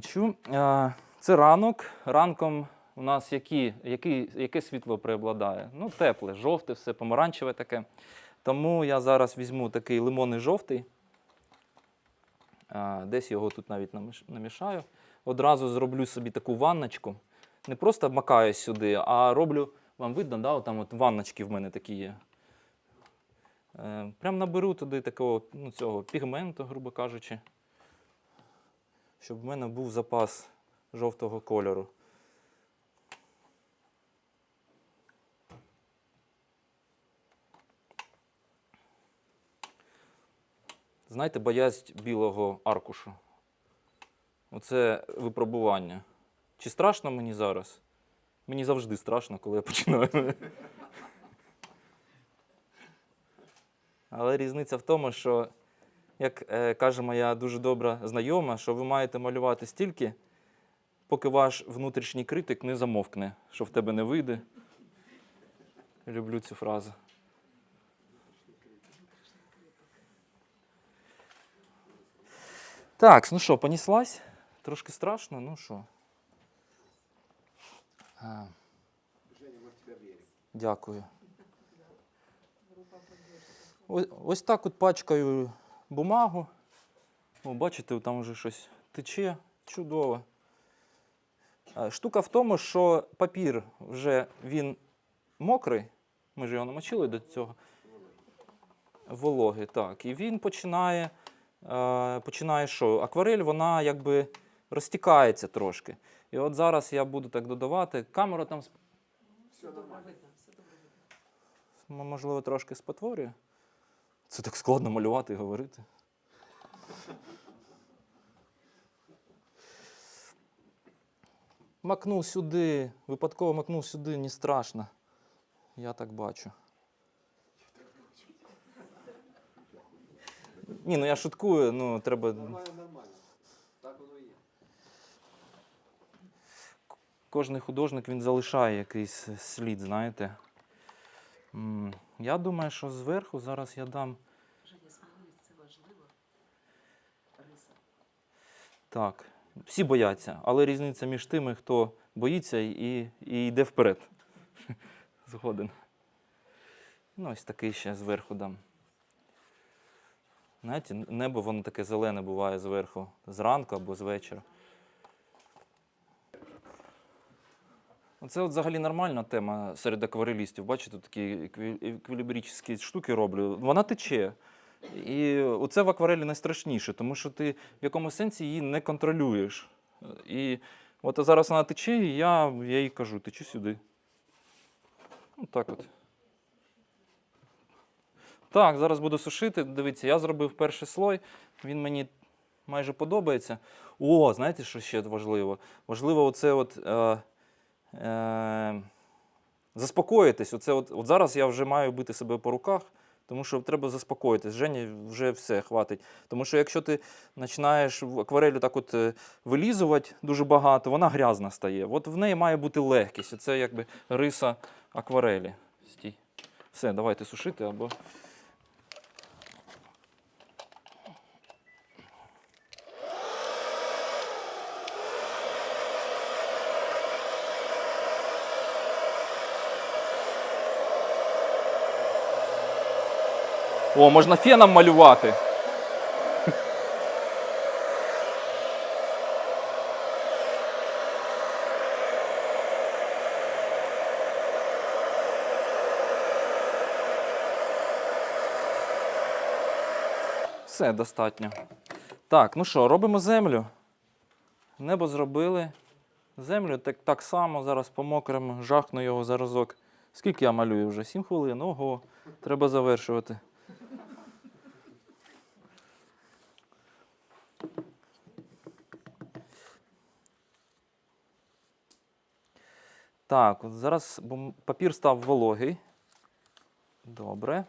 Так, Це ранок. Ранком у нас які, які, яке світло преобладає? Ну, тепле, жовте, все помаранчеве таке. Тому я зараз візьму такий лимонний жовтий. Десь його тут навіть намішаю. Одразу зроблю собі таку ванночку. Не просто макаю сюди, а роблю, вам видно, да, там от ванночки в мене такі є. Е, Прям наберу туди такого ну, цього пігменту, грубо кажучи, щоб в мене був запас жовтого кольору. Знаєте, боязнь білого аркушу. Оце випробування. Чи страшно мені зараз? Мені завжди страшно, коли я починаю. Але різниця в тому, що, як е, каже моя дуже добра знайома, що ви маєте малювати стільки, поки ваш внутрішній критик не замовкне, що в тебе не вийде. Люблю цю фразу. Так, ну що, поніслась? Трошки страшно, ну що. Дякую. Ось, так от пачкаю бумагу. О, бачите, там вже щось тече. Чудово. Е, Штука в тому, що папір вже він мокрий. Ми ж його намочили до цього. Вологий, так. І він починає. е, Починає що? Акварель, вона якби розтікається трошки. І от зараз я буду так додавати. Камера там сп- м- можливо трошки спотворює. Це так складно малювати і говорити. Макнув сюди, випадково макнув сюди, не страшно. Я так бачу. Ні, ну я шуткую, ну треба. Нормально, нормально. Так воно і є. Кожний художник він залишає якийсь слід, знаєте. Я думаю, що зверху зараз я дам. Так, всі бояться, але різниця між тими, хто боїться і, і йде вперед. Згоден. Ну, ось такий ще зверху дам. Знаєте, небо воно таке зелене буває зверху, зранку або з Це от взагалі нормальна тема серед акварелістів. Бачите, такі екві- еквілібричні штуки роблю. Вона тече. І оце в акварелі найстрашніше, тому що ти в якомусь сенсі її не контролюєш. І от зараз вона тече, і я, я їй кажу, течи сюди. Ну, так от. Так, зараз буду сушити. Дивіться, я зробив перший слой, він мені майже подобається. О, знаєте, що ще важливо? Важливо оце от. Е, е, заспокоїтись. Оце от, от зараз я вже маю бити себе по руках, тому що треба заспокоїтись. Жені вже все хватить. Тому що якщо ти починаєш акварелю так от е, вилізувати дуже багато, вона грязна стає. От в неї має бути легкість. Це якби риса акварелі. Стій. Все, давайте сушити або. О, можна феном малювати. Все достатньо. Так, ну що, робимо землю. Небо зробили. Землю так, так само зараз помокримо, жахну його заразок. Скільки я малюю вже? Сім хвилин. Ого, треба завершувати. Так, от зараз папір став вологий. Добре.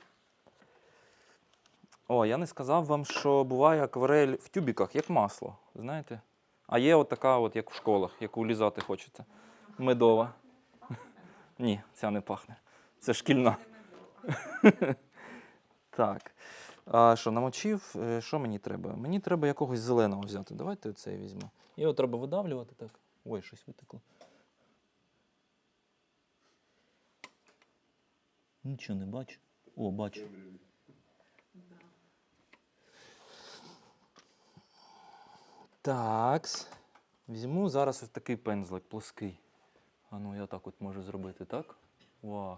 О, я не сказав вам, що буває акварель в тюбіках, як масло, знаєте? А є от така, от, як в школах, яку лізати хочеться. Медова. Ні, ця не пахне. Це шкільна. Так. А що, намочив? Е, Що мені треба? Мені треба якогось зеленого взяти. Давайте цей візьму. Його треба видавлювати так. Ой, щось витекло. Нічого не бачу. О, бачу. Так. Візьму зараз ось такий пензлик плоский. А ну я так от можу зробити, так? Вау.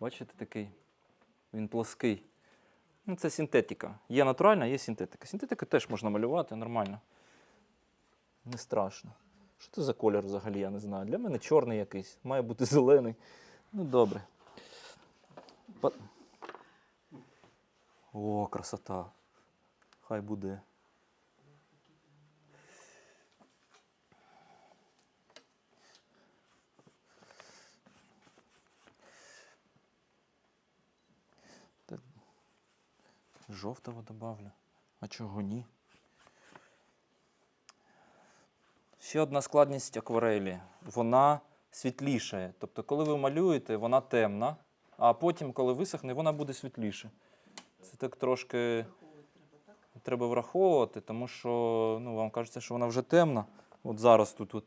Бачите такий? Він плоский. Ну, це синтетика. Є натуральна, є синтетика. Синтетика теж можна малювати нормально. Не страшно. Що це за колір взагалі, я не знаю. Для мене чорний якийсь, має бути зелений. Ну, добре. О, красота. Хай буде. Так. Жовтого добавлю. А чого ні? Ще одна складність акварелі. Вона світлішає. Тобто, коли ви малюєте, вона темна, а потім, коли висохне, вона буде світліше. Це так трошки треба, враховувати, тому що ну, вам кажеться, що вона вже темна. От зараз тут, от,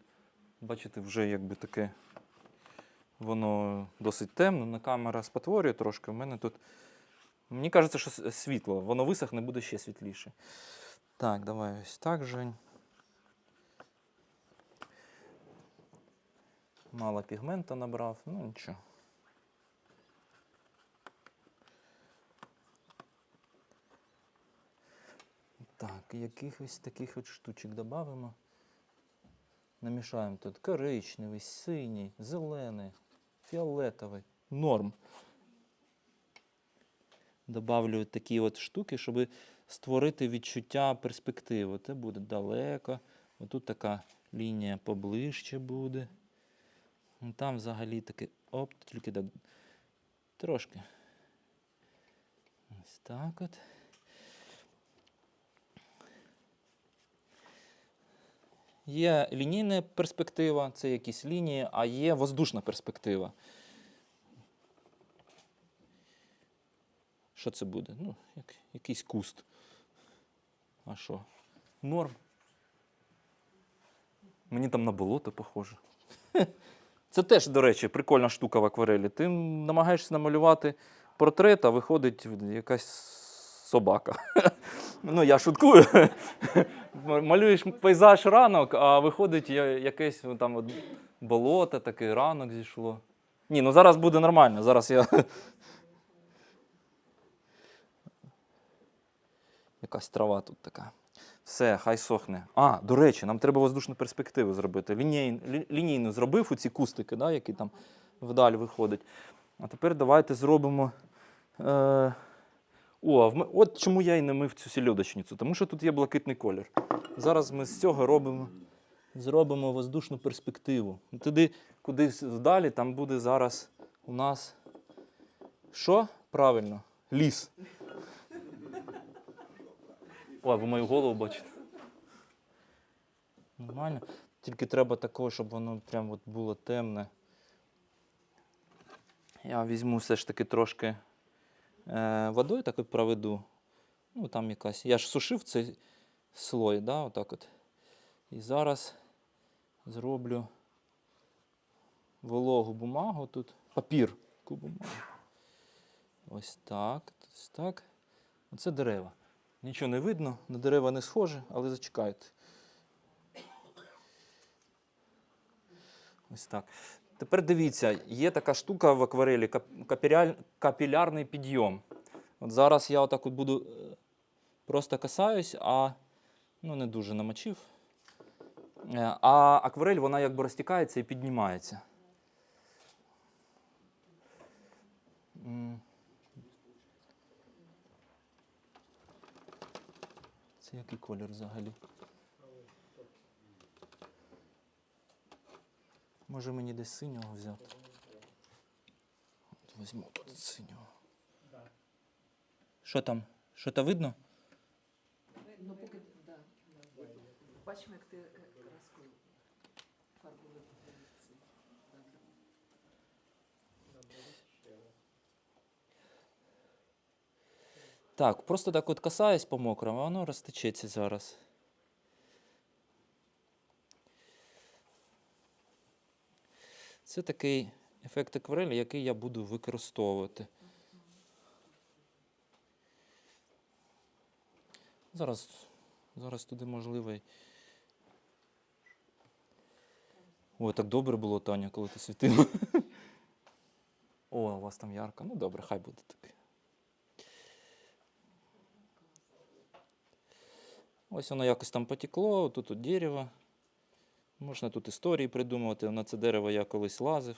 бачите, вже якби таке воно досить темно. На камера спотворює трошки. У мене тут. Мені кажеться, що світло. Воно висохне, буде ще світліше. Так, давай ось так, Жень. Мало пігмента набрав, ну нічого. Так, якихось таких от штучок додамо. Намішаємо тут коричневий, синій, зелений, фіолетовий. Норм. Добавлю такі от штуки, щоб створити відчуття перспективи. Це буде далеко. Отут така лінія поближче буде. Ну, Там взагалі таке оп, тільки до... трошки. Ось так от. Є лінійна перспектива, це якісь лінії, а є воздушна перспектива. Що це буде? Ну, як, якийсь куст. А що? Норм. Мені там на болото похоже. Це теж, до речі, прикольна штука в акварелі. Ти намагаєшся намалювати портрет, а виходить якась собака. Ну, я шуткую. Малюєш пейзаж ранок, а виходить якесь ну, там болото, таке ранок зійшло. Ні, ну зараз буде нормально. Зараз я. Якась трава тут така. Все, хай сохне. А, до речі, нам треба воздушну перспективу зробити. Ліній, лі- лінійну зробив у ці кустики, да, які там вдаль виходять. А тепер давайте зробимо. Е... О, в от чому я і не мив цю сільодочницю, тому що тут є блакитний колір. Зараз ми з цього робимо, зробимо воздушну перспективу. Туди, кудись вдалі, там буде зараз у нас. Що? Правильно, ліс. О, ви мою голову бачите. Нормально. Тільки треба такого, щоб воно прям от було темне. Я візьму все ж таки трошки водою так от проведу. Ну, там якась. Я ж сушив цей слой, да, отак от. І зараз зроблю вологу бумагу тут. Папір. Бумагу. Ось так. Ось так. Оце дерева. Нічого не видно, на дерева не схоже, але зачекайте. Ось так. Тепер дивіться, є така штука в акварелі капілярний підйом. От зараз я отак от буду е, просто касаюсь, а ну не дуже намочив. Е, А акварель вона якби розтікається і піднімається. Це який колір взагалі? Може мені десь синього взяти? От Візьму тут синього. Що там? Що то видно? Ну, поки, да. Бачимо, як ти е, краску фарбу випустив. Так, просто так от касаюсь по мокрому, а воно розтечеться зараз. Це такий ефект акварелі, який я буду використовувати. Зараз, зараз туди можливий. Ой, так добре було, Таня, коли ти світила. О, у вас там ярко. Ну добре, хай буде таке. Ось воно якось там потекло, тут от дерево. Можна тут історії придумувати. На це дерево я колись лазив.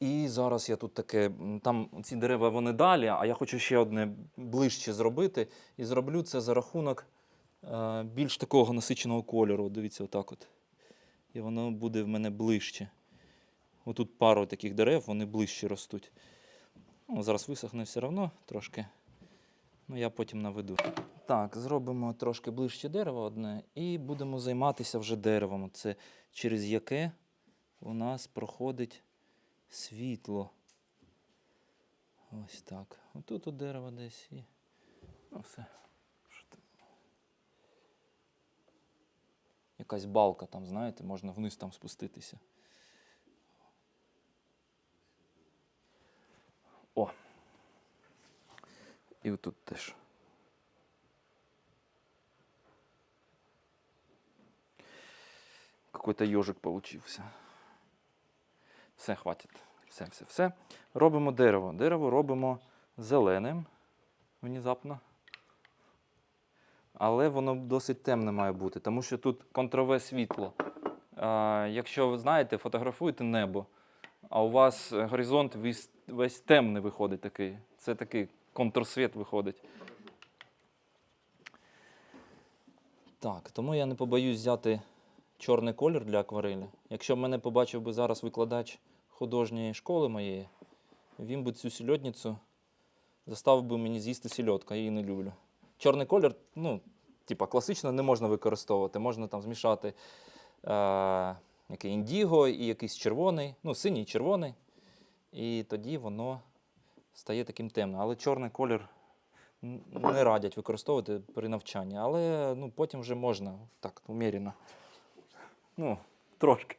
І зараз я тут таке, там ці дерева вони далі, а я хочу ще одне ближче зробити. І зроблю це за рахунок більш такого насиченого кольору. Дивіться, отак от. І воно буде в мене ближче. Отут пару таких дерев, вони ближче ростуть. Ну, зараз висохне все одно трошки. Ну, я потім наведу. Так, зробимо трошки ближче дерево одне і будемо займатися вже деревом. Це через яке у нас проходить світло. Ось так. Отут у дерево десь і. Ну все. Що там? Якась балка там, знаєте, можна вниз там спуститися. О. І отут теж. Какой-то ежик получился. Все, хватить. Все, все, все. Робимо дерево. Дерево робимо зеленим внезапно. Але воно досить темне має бути, тому що тут контрове світло. А, якщо ви знаєте, фотографуєте небо, а у вас горизонт весь, весь темний виходить такий. Це такий контрсвіт виходить. Так, тому я не побоюсь взяти чорний колір для акварелі. Якщо б мене побачив би зараз викладач художньої школи моєї, він би цю сільотницю заставив би мені з'їсти сільотка, я її не люблю. Чорний колір, ну, типа, класично не можна використовувати. Можна там змішати е, який індіго і якийсь червоний, ну, синій червоний. І тоді воно стає таким темним. Але чорний колір не радять використовувати при навчанні. Але ну, потім вже можна так, умірено. Ну, трошки.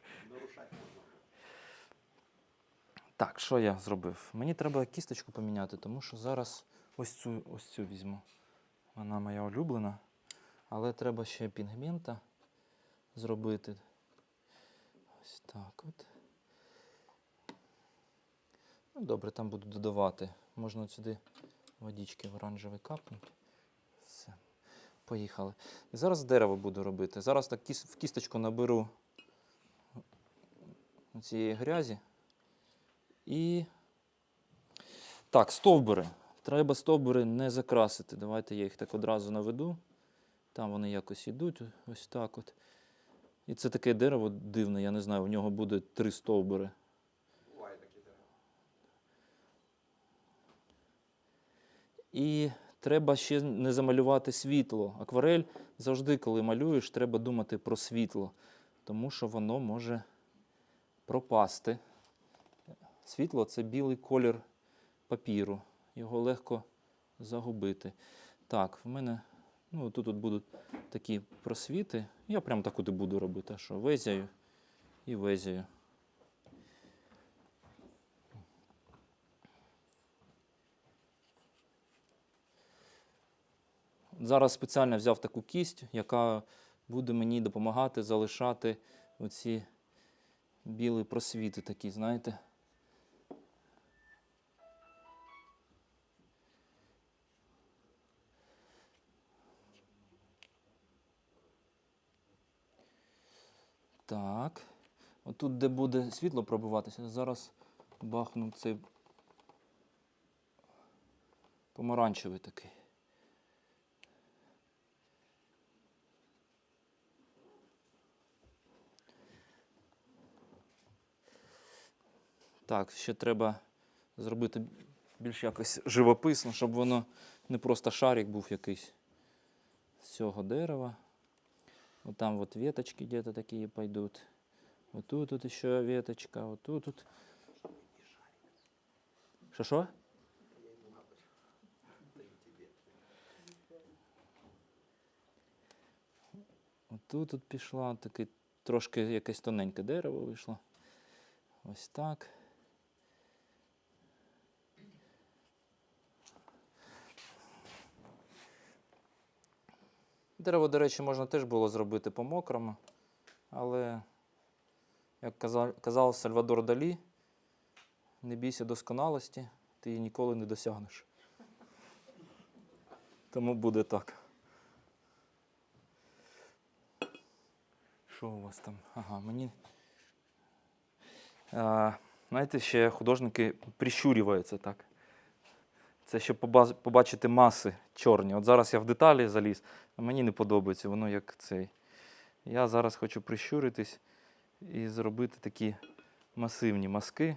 Так, що я зробив? Мені треба кісточку поміняти, тому що зараз ось цю, ось цю візьму. Вона моя улюблена. Але треба ще пігмента зробити. Ось так от. Ну, добре, там буду додавати. Можна сюди водички в оранжевий капнути. Все. Поїхали. І зараз дерево буду робити. Зараз так в кісточку наберу цієї грязі. І так, стовбури. Треба стовбури не закрасити. Давайте я їх так одразу наведу. Там вони якось йдуть, ось так от. І це таке дерево дивне, я не знаю, у нього буде три стовбури. Буває такі дерева. І треба ще не замалювати світло. Акварель завжди, коли малюєш, треба думати про світло, тому що воно може пропасти. Світло це білий колір папіру. Його легко загубити. Так, в мене ну, тут, тут будуть такі просвіти. Я прям так от і буду робити, що везяю і везяю. Зараз спеціально взяв таку кість, яка буде мені допомагати залишати оці білі просвіти такі, знаєте. Отут, де буде світло пробиватися, зараз бахну цей помаранчевий такий. Так, ще треба зробити більш якось живописно, щоб воно не просто шарик був якийсь з цього дерева. Вот там вот веточки где-то такие пойдут. Вот тут вот еще веточка, вот тут вот. Что-что? Тут от пішла, таке трошки якесь тоненьке дерево вийшло. Ось так. Дерево, до речі, можна теж було зробити по-мокрому, але, як казав, казав Сальвадор Далі, не бійся досконалості, ти її ніколи не досягнеш. Тому буде так. Що у вас там? Ага, мені. А, знаєте, ще художники прищурюються так. Це щоб побачити маси чорні. От зараз я в деталі заліз, а мені не подобається, воно як цей. Я зараз хочу прищуритись і зробити такі масивні мазки.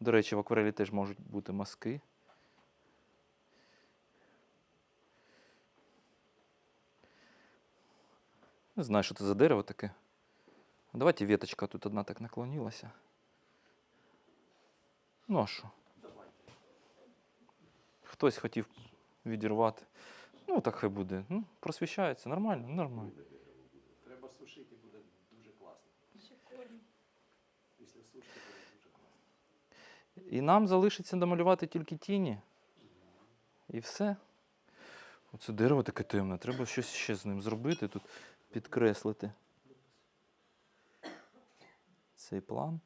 До речі, в акварелі теж можуть бути мазки. Не знаю, що це за дерево таке. Давайте веточка тут одна так наклонилася. Ну а що? Хтось хотів відірвати. Ну, так хай буде. Ну, просвіщається, нормально, нормально. Треба сушити, буде дуже класно. Після сушки буде дуже класно. І нам залишиться домалювати тільки тіні. І все. Оце дерево таке темне. Треба щось ще з ним зробити, тут підкреслити. Цей план.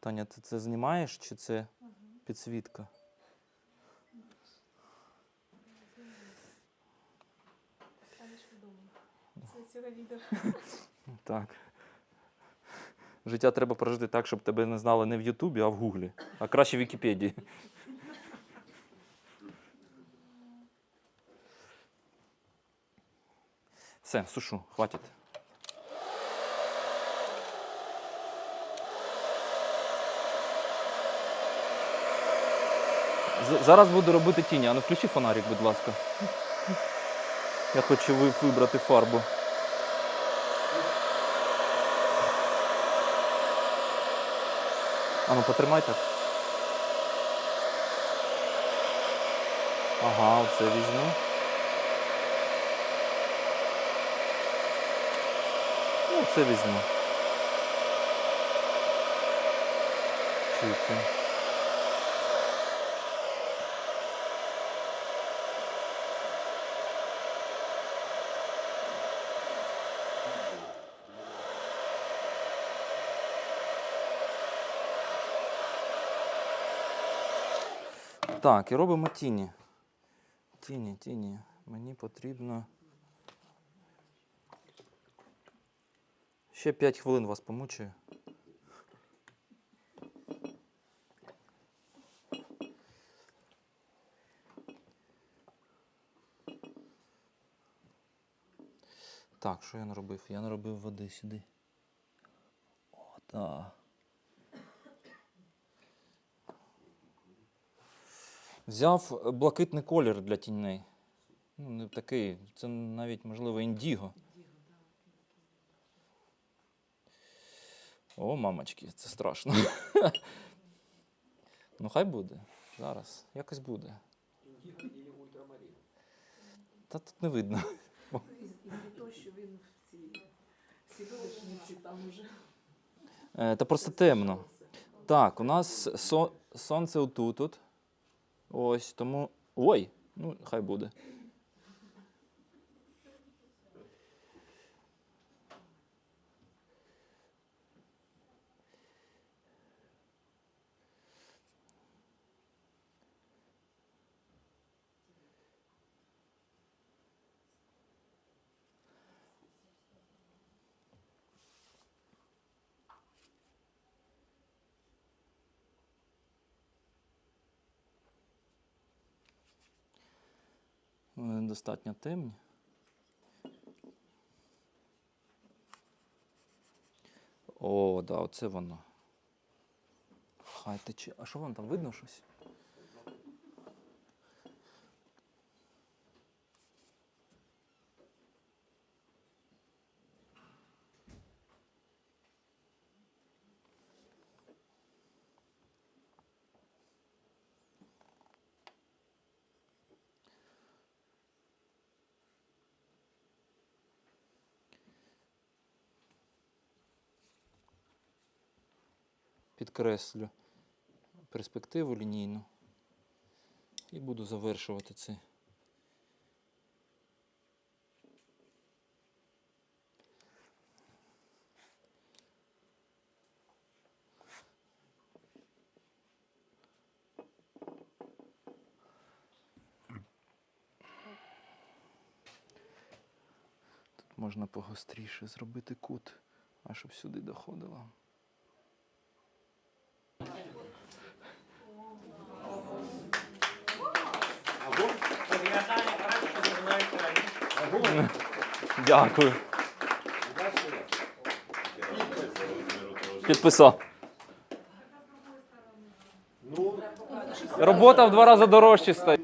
Таня, ти це знімаєш чи це підсвітка? Після цього відео. Так. Життя треба прожити так, щоб тебе не знали не в Ютубі, а в Гуглі. А краще в Вікіпедії. Все, сушу, хватить. Зараз буду робити тіні. А ну включи фонарик, будь ласка. Я хочу вибрати фарбу. А ну потримай так. Ага, оце візьму. Ну, це візьму. Чи Так, і робимо тіні. Тіні, тіні. Мені потрібно. Ще 5 хвилин вас помучаю. Так, що я наробив? Я наробив води сюди. О, так. Взяв блакитний колір для тіней. Ну, не такий, це навіть, можливо, індіго. О, мамочки, це страшно. ну, хай буде. Зараз. Якось буде. Індіго і ультрамарин. Та тут не видно. І не то, що він в цій сідочниці там уже. Е, та просто темно. Так, у нас со- сонце отут. Ось, тому. Ой! Ну, хай буде. Вони достатньо темні. О, да, оце воно. Хай тече. А що вам там видно щось? Підкреслю перспективу лінійну і буду завершувати це. Можна погостріше зробити кут, а щоб сюди доходило. Дякую. Підписав. Ну, Робота в два рази дорожче стає.